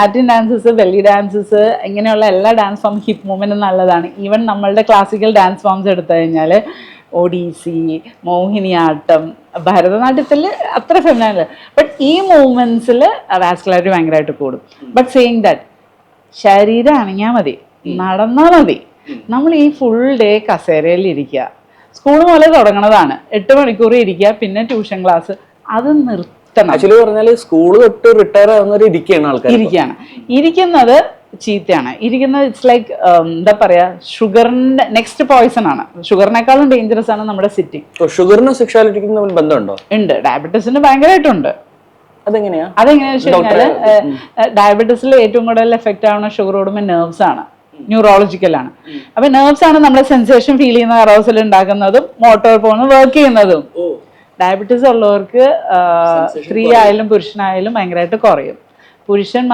Latin dances belly dances ഇങ്ങനെയുള്ള എല്ലാ dance form hip movement നല്ലതാണ്. ഈവൻ നമ്മളുടെ ക്ലാസിക്കൽ ഡാൻസ് ഫോംസ് എടുത്തു കഴിഞ്ഞാൽ ഒഡീസി മോഹിനിയാട്ടം ഭരതനാട്യത്തിൽ അത്ര ഫെമിനല്ല ബട്ട് ഈ മൂവ്മെന്റ്സിൽ വാസ്കുലാരിറ്റി ഭയങ്കരമായിട്ട് കൂടും. ബട്ട് സെയിങ് ദാറ്റ് ശരീരം അണിഞ്ഞാൽ മതി. നടന്നാൽ മതി. നമ്മൾ ഈ ഫുൾ ഡേ കസേരയിൽ ഇരിക്കുക. സ്കൂൾ പോലെ തുടങ്ങണതാണ്. എട്ട് മണിക്കൂർ ഇരിക്കുക പിന്നെ ട്യൂഷൻ ക്ലാസ് അത് നിർത്തണം ആക്ച്വലി പറഞ്ഞാൽ സ്കൂൾ തൊട്ട് റിട്ടയർ ആവുന്നവർ ഇരിക്കുകയാണ് ആൾക്കാർ ഇരിക്കുകയാണ് ഇരിക്കുന്നത് ചീത്തയാണ്. ഇരിക്കുന്നത് ഇറ്റ്സ് ലൈക്ക് എന്താ പറയാ ഷുഗറിന്റെ നെക്സ്റ്റ് പോയിസൺ ആണ്. ഷുഗറിനേക്കാളും ഡേഞ്ചറസ് ആണ് നമ്മുടെ സിറ്റി ഷുഗറിനും സെക്ഷാലിറ്റിക്കും തമ്മിൽ ബന്ധമുണ്ടോ? ഉണ്ട്. ഡയബറ്റീസിന് ഭയങ്കരമായിട്ടുണ്ട് അതെങ്ങനെയാ? അതെങ്ങനെയാണെന്ന് വെച്ച് കഴിഞ്ഞാൽ ഡയബറ്റീസിൽ ഏറ്റവും കൂടുതൽ എഫക്റ്റ് ആവുന്ന ഷുഗർ കൂടുമ്പോൾ നെർവ്സ് ആണ്. ന്യൂറോളജിക്കൽ ആണ്. അപ്പൊ നെർവ്സ് ആണ് നമ്മുടെ സെൻസേഷൻ ഫീൽ ചെയ്യുന്ന അറോസൽ ഉണ്ടാക്കുന്നതും മോട്ടോർ പോകുന്ന വർക്ക് ചെയ്യുന്നതും. ഡയബറ്റീസ് ഉള്ളവർക്ക് സ്ത്രീ ആയാലും പുരുഷനായാലും ഭയങ്കരമായിട്ട് കുറയും. പുരുഷൻ